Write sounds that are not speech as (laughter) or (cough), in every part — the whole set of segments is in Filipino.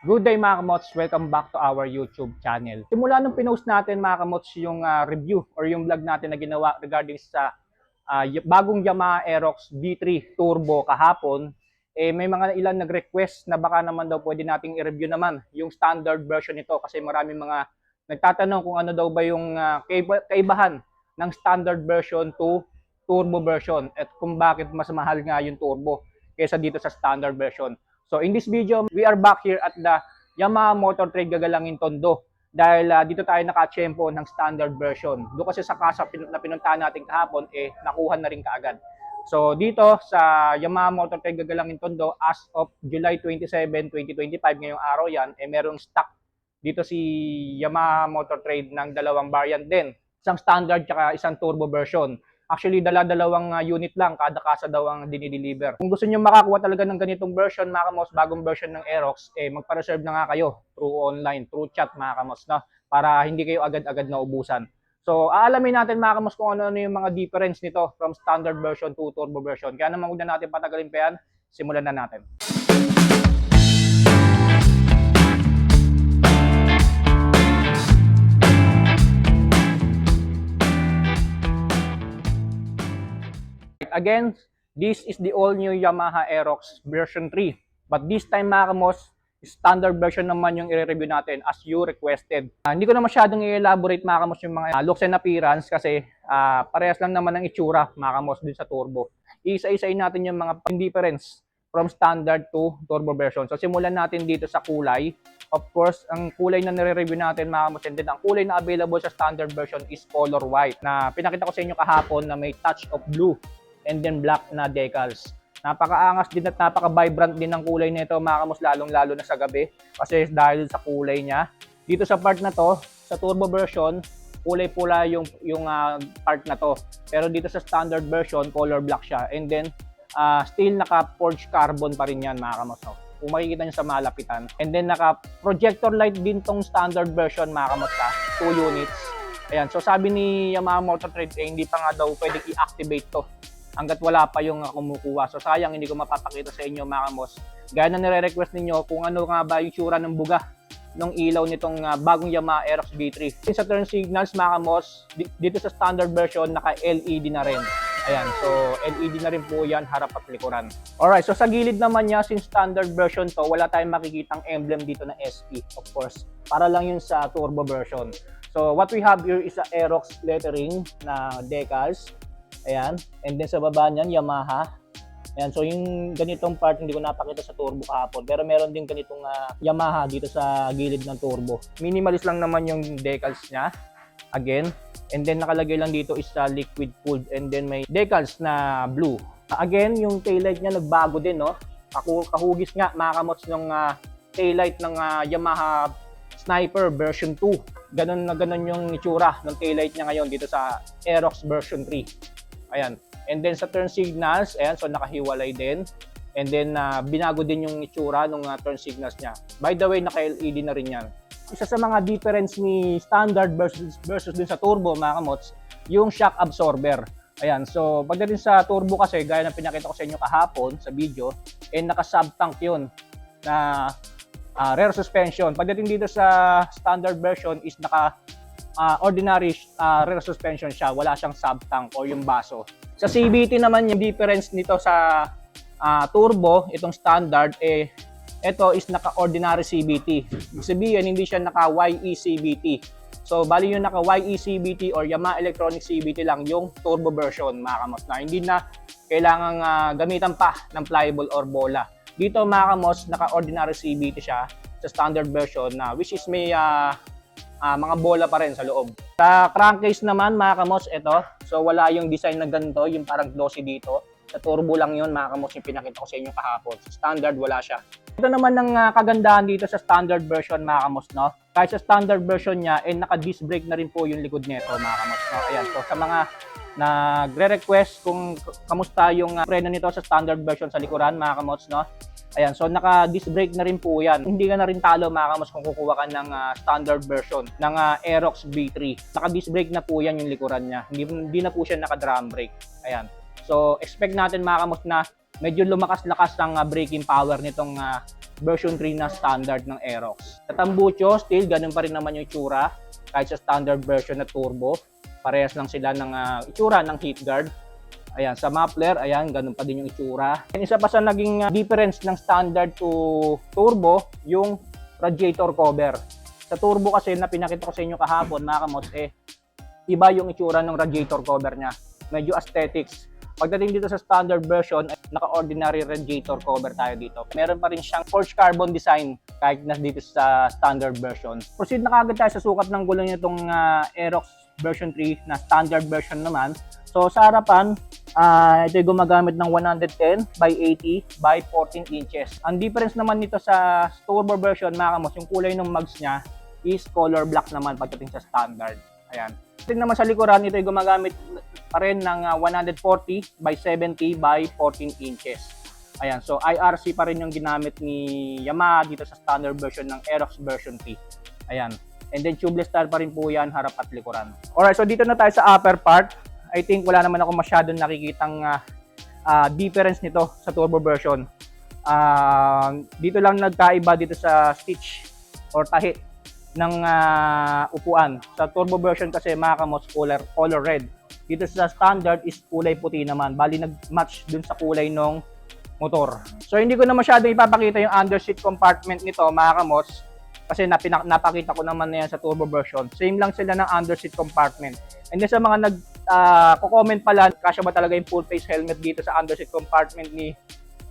Good day mga kamots, welcome back to our YouTube channel. Simula nung pinost natin mga kamots yung ah, review or yung vlog natin na ginawa regarding sa y- bagong Yamaha Aerox V3 Turbo kahapon, eh may mga ilan nag-request na baka naman daw pwede nating i-review naman yung standard version nito kasi maraming mga nagtatanong kung ano daw ba yung kaiba- kaibahan ng standard version to turbo version at kung bakit mas mahal nga yung turbo kaysa dito sa standard version. So in this video, we are back here at the Yamaha Motor Trade Gagalangin Tondo dahil ah, dito tayo nakachempo ng standard version. Doon kasi sa kasa pin- na pinuntahan natin kahapon, eh nakuha na rin kaagad. So dito sa Yamaha Motor Trade Gagalangin Tondo as of July 27, 2025, ngayong araw yan, eh merong stock dito si Yamaha Motor Trade ng dalawang variant din. Isang standard tsaka isang turbo version. Actually, dala-dalawang uh, unit lang, kada kasa daw ang dinideliver. Kung gusto niyo makakuha talaga ng ganitong version, mga kamos, bagong version ng Aerox, eh, magpa-reserve na nga kayo through online, through chat, mga kamos, no? para hindi kayo agad-agad na ubusan. So, aalamin natin mga kamos kung ano-ano yung mga difference nito from standard version to turbo version. Kaya naman huwag na natin patagalin pa yan, simulan na natin. Again, this is the all new Yamaha Aerox version 3. But this time mga standard version naman yung i-review natin as you requested. Ah, hindi ko na masyadong i-elaborate mga kamos yung mga ah, looks and appearance kasi ah, parehas lang naman ng itsura mga kamos din sa turbo. Isa-isain natin yung mga difference from standard to turbo version. So simulan natin dito sa kulay. Of course, ang kulay na nire-review natin mga then ang kulay na available sa standard version is color white na pinakita ko sa inyo kahapon na may touch of blue and then black na decals. Napakaangas din at napaka-vibrant din ng kulay nito mga kamos lalong-lalo na sa gabi kasi dahil sa kulay niya. Dito sa part na to, sa turbo version, kulay pula yung yung ah, part na to. Pero dito sa standard version, color black siya. And then ah, still naka-forged carbon pa rin yan mga kamos. No? Kung makikita nyo sa malapitan. And then naka-projector light din tong standard version mga kamos ha. 2 units. Ayan, so sabi ni Yamaha Motor Trade, eh, hindi pa nga daw pwedeng i-activate to hanggat wala pa yung uh, kumukuha. So sayang hindi ko mapapakita sa inyo mga kamos. Gaya na nire-request ninyo kung ano nga ba yung tsura ng buga ng ilaw nitong uh, bagong Yamaha Aerox B3. Sa turn signals mga kamos, di- dito sa standard version naka LED na rin. Ayan, so LED na rin po yan, harap at likuran. Alright, so sa gilid naman niya, since standard version to, wala tayong makikitang emblem dito na SP, of course. Para lang yun sa turbo version. So what we have here is a Aerox lettering na decals. Ayan. And then sa baba niyan, Yamaha. Ayan. So yung ganitong part, hindi ko napakita sa turbo kahapon. Pero meron din ganitong ah, Yamaha dito sa gilid ng turbo. Minimalist lang naman yung decals niya. Again. And then nakalagay lang dito is sa liquid cooled. And then may decals na blue. Again, yung taillight niya nagbago din, no? Ako, kahugis nga, mga kamots ng ah, taillight ng ah, Yamaha Sniper version 2. Ganon na ganon yung itsura ng taillight niya ngayon dito sa Aerox version 3. Ayan. And then sa turn signals, ayan, so nakahiwalay din. And then uh, binago din yung itsura ng uh, turn signals niya. By the way, naka-LED na rin yan. Isa sa mga difference ni standard versus, versus din sa turbo, mga kamots, yung shock absorber. Ayan, so pagdating sa turbo kasi, gaya ng pinakita ko sa inyo kahapon sa video, eh naka-sub tank yun na ah, rear suspension. Pagdating dito sa standard version is naka ah, ordinary ah, rear suspension siya, wala siyang sub tank or yung baso. Sa CVT naman yung difference nito sa ah, turbo, itong standard eh ito is naka-ordinary CVT. Sabihin, hindi siya naka-YE CVT. So, bali yung naka-YE CVT or Yamaha Electronic CVT lang yung turbo version, mga na. Hindi na kailangang ah, gamitan pa ng pliable or bola. Dito, mga naka-ordinary CVT siya sa standard version na which is may ah, ah, mga bola pa rin sa loob. Sa crankcase naman, mga kamos, ito. So, wala yung design na ganito, yung parang glossy dito. Sa turbo lang yun, mga kamos, yung pinakita ko sa inyo kahapon. Sa standard, wala siya. Ito naman ang ah, kagandahan dito sa standard version, mga kamos, no? Kahit sa standard version niya, eh, naka-disc brake na rin po yung likod nito, mga kamos, no? Ayan, so sa mga nagre-request kung kamusta yung ah, preno nito sa standard version sa likuran, mga kamots, no? Ayan, so naka-disc brake na rin po yan. Hindi ka na rin talo mga kamos kung kukuha ka ng ah, standard version ng ah, Aerox V3. Naka-disc brake na po yan yung likuran niya. Hindi, hindi na po siya naka-drum brake. Ayan. So expect natin mga kamos na medyo lumakas-lakas ang ah, braking power nitong ah, version 3 na standard ng Aerox. Sa tambucho, still ganun pa rin naman yung itsura kahit sa standard version na turbo. Parehas lang sila ng ah, itsura ng heat guard. Ayan, sa muffler, ayan, ganun pa din yung itsura. And isa pa sa naging ah, difference ng standard to turbo, yung radiator cover. Sa turbo kasi na pinakita ko sa inyo kahapon, mga kamots, eh, iba yung itsura ng radiator cover niya. Medyo aesthetics. Pagdating dito sa standard version, naka-ordinary radiator cover tayo dito. Meron pa rin siyang forged carbon design kahit na dito sa standard version. Proceed na kagad tayo sa sukat ng gulong nitong uh, Aerox version 3 na standard version naman. So sa harapan, ah ito yung gumagamit ng 110 by 80 by 14 inches. Ang difference naman nito sa turbo version, mga kamos, yung kulay ng mags niya is color black naman pagdating sa standard. Ayan. Tingnan naman sa likuran, ito ay gumagamit pa rin ng ah, 140 by 70 by 14 inches. Ayan, so IRC pa rin yung ginamit ni Yamaha dito sa standard version ng Aerox version 3. Ayan. And then tubeless tire pa rin po yan, harap at likuran. Alright, so dito na tayo sa upper part. I think wala naman ako masyadong nakikitang ah, ah, difference nito sa turbo version. Ah, dito lang nagkaiba dito sa stitch or tahi ng ah, upuan. Sa turbo version kasi mga kamos color, color red. Dito sa standard is kulay puti naman. Bali nag-match dun sa kulay ng motor. So hindi ko na masyadong ipapakita yung underseat compartment nito mga kamos kasi napinak napakita ko naman na yan sa turbo version. Same lang sila ng underseat compartment. And then sa mga nag ah, ko-comment pala, kasya ba talaga yung full face helmet dito sa underseat compartment ni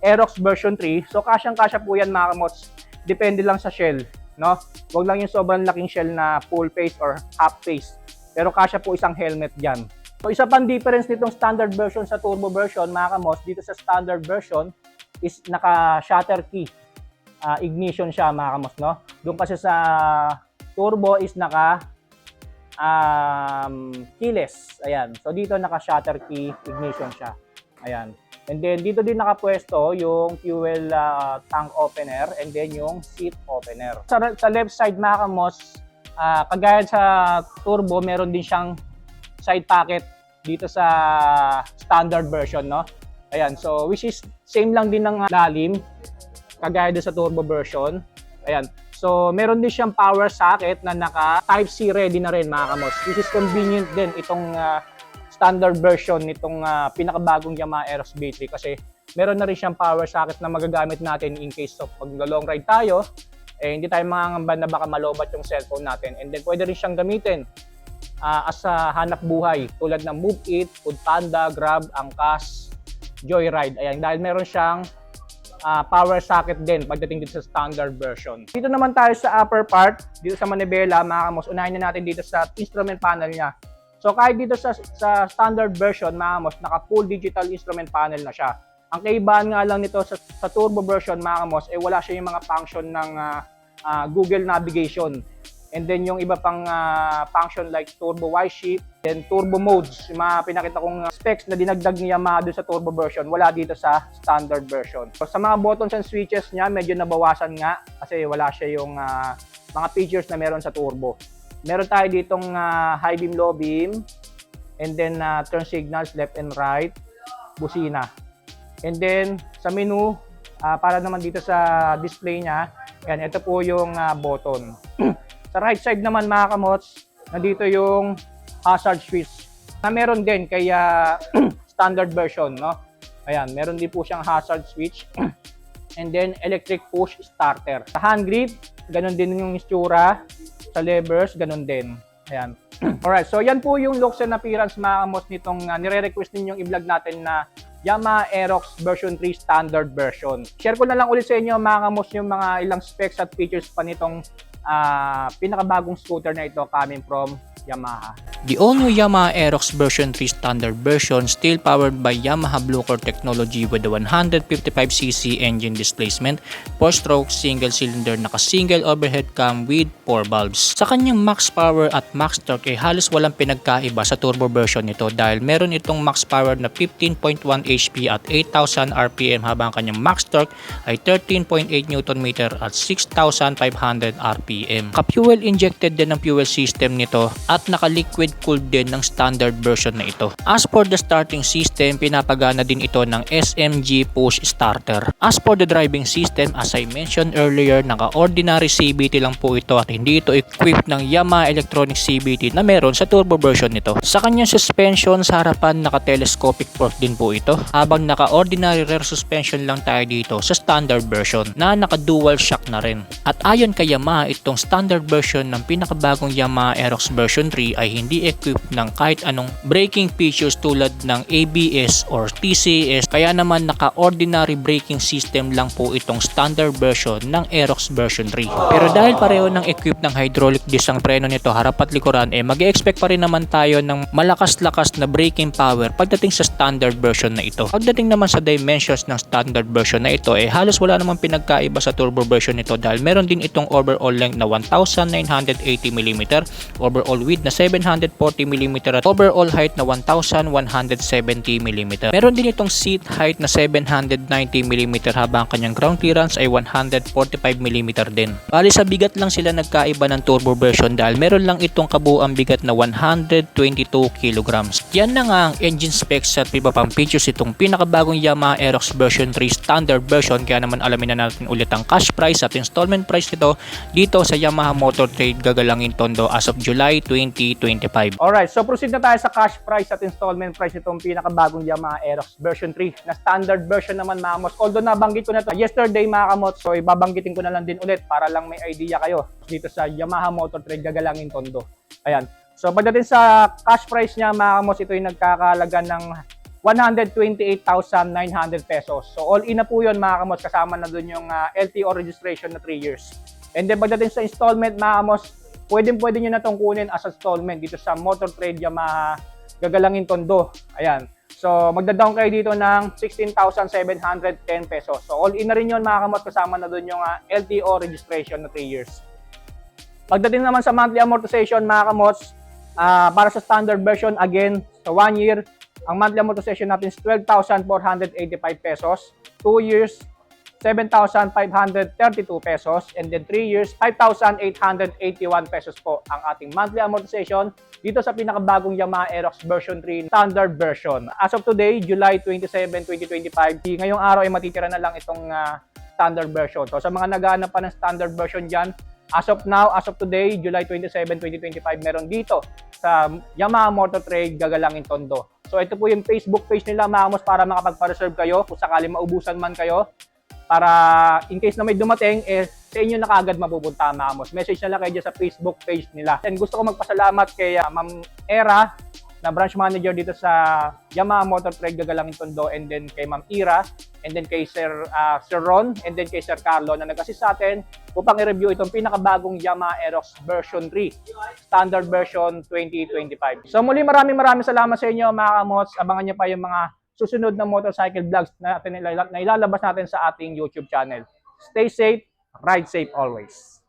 Aerox version 3. So kasyang-kasya po yan mga kamots. Depende lang sa shell, no? Huwag lang yung sobrang laking shell na full face or half face. Pero kasya po isang helmet diyan. So isa pang difference nitong standard version sa turbo version mga kamos, dito sa standard version is naka shutter key. Ah, ignition siya mga kamos, no? Doon kasi sa turbo is naka um, keyless. Ayan. So dito naka shutter key ignition siya. Ayan. And then dito din nakapwesto yung fuel ah, tank opener and then yung seat opener. Sa, sa left side mga kamos, ah, kagaya sa turbo, meron din siyang side pocket dito sa standard version, no? Ayan, so which is same lang din ng lalim, kagaya din sa turbo version. Ayan, so meron din siyang power socket na naka Type-C ready na rin mga kamos. This is convenient din itong ah, standard version nitong ah, pinakabagong Yamaha Aerox B3 kasi meron na rin siyang power socket na magagamit natin in case of pag long ride tayo, eh, hindi tayo mangangamba na baka malobat yung cellphone natin. And then pwede rin siyang gamitin ah, as a hanap buhay tulad ng Move It, Foodpanda, Grab, Angkas, Joyride. Ayan, dahil meron siyang ah, power socket din pagdating dito sa standard version. Dito naman tayo sa upper part, dito sa manibela, mga kamos, unahin na natin dito sa instrument panel niya. So kahit dito sa, sa standard version, mga kamos, naka full digital instrument panel na siya. Ang kaibahan nga lang nito sa, sa turbo version, mga kamos, eh wala siya yung mga function ng ah, ah, Google Navigation. And then yung iba pang ah, function like turbo Y shift, then turbo modes, yung mga pinakita kong ah, specs na dinagdag ni Yamaha doon sa turbo version, wala dito sa standard version. So, sa mga buttons and switches niya, medyo nabawasan nga kasi wala siya yung ah, mga features na meron sa turbo. Meron tayo ditong ah, high beam, low beam, and then ah, turn signals left and right, busina. And then sa menu, ah, para naman dito sa display niya, yan, ito po yung ah, button. (clears throat) sa right side naman mga kamots, nandito yung hazard switch na meron din kaya (clears throat) standard version, no? Ayan, meron din po siyang hazard switch. (clears throat) And then electric push starter. Sa hand grip, ganun din yung itsura. Sa levers, ganun din. Ayan. (clears throat) Alright, so yan po yung looks and appearance mga kamos nitong uh, nire-request ninyong i-vlog natin na Yamaha Aerox version 3 standard version. Share ko na lang ulit sa inyo mga kamos yung mga ilang specs at features pa nitong ah, pinakabagong scooter na ito coming from Yamaha. The all-new Yamaha Aerox version 3 standard version still powered by Yamaha Bluecore technology with the 155cc engine displacement, 4-stroke single-cylinder naka-single overhead cam with 4 valves. Sa kanyang max power at max torque ay halos walang pinagkaiba sa turbo version nito dahil meron itong max power na 15.1 HP at 8,000 RPM habang ang kanyang max torque ay 13.8 Nm at 6,500 RPM. Ka-fuel injected din ang fuel system nito at naka-liquid cooled din ng standard version na ito. As for the starting system, pinapagana din ito ng SMG push starter. As for the driving system, as I mentioned earlier, naka-ordinary CVT lang po ito at hindi ito equipped ng Yamaha Electronic CVT na meron sa turbo version nito. Sa kanyang suspension, sa harapan naka-telescopic fork din po ito, habang naka-ordinary rear suspension lang tayo dito sa standard version na naka-dual shock na rin. At ayon kay Yamaha, itong standard version ng pinakabagong Yamaha Aerox version 3 ay hindi equipped ng kahit anong braking features tulad ng ABS or TCS kaya naman naka-ordinary braking system lang po itong standard version ng Aerox version 3. Pero dahil pareho ng equipped ng hydraulic disc ang preno nito harap at likuran eh mag expect pa rin naman tayo ng malakas-lakas na braking power pagdating sa standard version na ito. Pagdating naman sa dimensions ng standard version na ito eh halos wala namang pinagkaiba sa turbo version nito dahil meron din itong overall length na 1980mm, overall width na 740mm at overall height na 1170mm. Meron din itong seat height na 790mm habang ang kanyang ground clearance ay 145mm din. Bali sa bigat lang sila nagkaiba ng turbo version dahil meron lang itong kabuang bigat na 122 kg. Yan na nga ang engine specs at iba pang features itong pinakabagong Yamaha Aerox version 3 standard version kaya naman alamin na natin ulit ang cash price at installment price nito dito sa Yamaha Motor Trade Gagalangin Tondo as of July 2025. Alright, so proceed na tayo sa cash price at installment price itong pinakabagong Yamaha Aerox version 3 na standard version naman mga. Although nabanggit ko na to yesterday mga kamot, so ibabanggitin ko na lang din ulit para lang may idea kayo dito sa Yamaha Motor Trade Gagalangin Tondo. Ayan. So pagdating sa cash price niya mga kamos, ito yung nagkakalaga ng 128,900 pesos. So all in na po yun mga kamos, kasama na dun yung ah, LTO registration na 3 years. And then pagdating sa installment mga kamos, pwedeng pwede nyo na itong kunin as installment dito sa Motor Trade Yamaha Gagalangin Tondo. Ayan. So magda-down kayo dito ng 16,710 pesos. So all in na rin yun mga kamot kasama na dun yung ah, LTO registration na 3 years. Pagdating naman sa monthly amortization mga kamots, ah, para sa standard version again, sa 1 year, ang monthly amortization natin is 12,485 pesos. 2 years, 7,532 pesos. And then 3 years, 5,881 pesos po ang ating monthly amortization dito sa pinakabagong Yamaha Aerox version 3 standard version. As of today, July 27, 2025, di- ngayong araw ay matitira na lang itong ah, standard version. So sa mga naghahanap pa ng standard version dyan, as of now, as of today, July 27, 2025, meron dito sa Yamaha Motor Trade Gagalangin Tondo. So ito po yung Facebook page nila, mga kamos, para makapagpa-reserve kayo kung sakali maubusan man kayo. Para in case na may dumating, eh, sa inyo na kaagad mapupunta, mga kamos. Message na lang kayo sa Facebook page nila. And gusto ko magpasalamat kay ah, Ma'am Era, na branch manager dito sa Yamaha Motor Trade Gagalangin Tondo and then kay Ma'am Ira and then kay Sir ah, Sir Ron and then kay Sir Carlo na nag-assist sa atin upang i-review itong pinakabagong Yamaha Aerox version 3 standard version 2025. So muli maraming maraming salamat sa inyo mga kamots. Abangan niyo pa yung mga susunod na motorcycle vlogs na, natin, na ilalabas natin sa ating YouTube channel. Stay safe, ride safe always.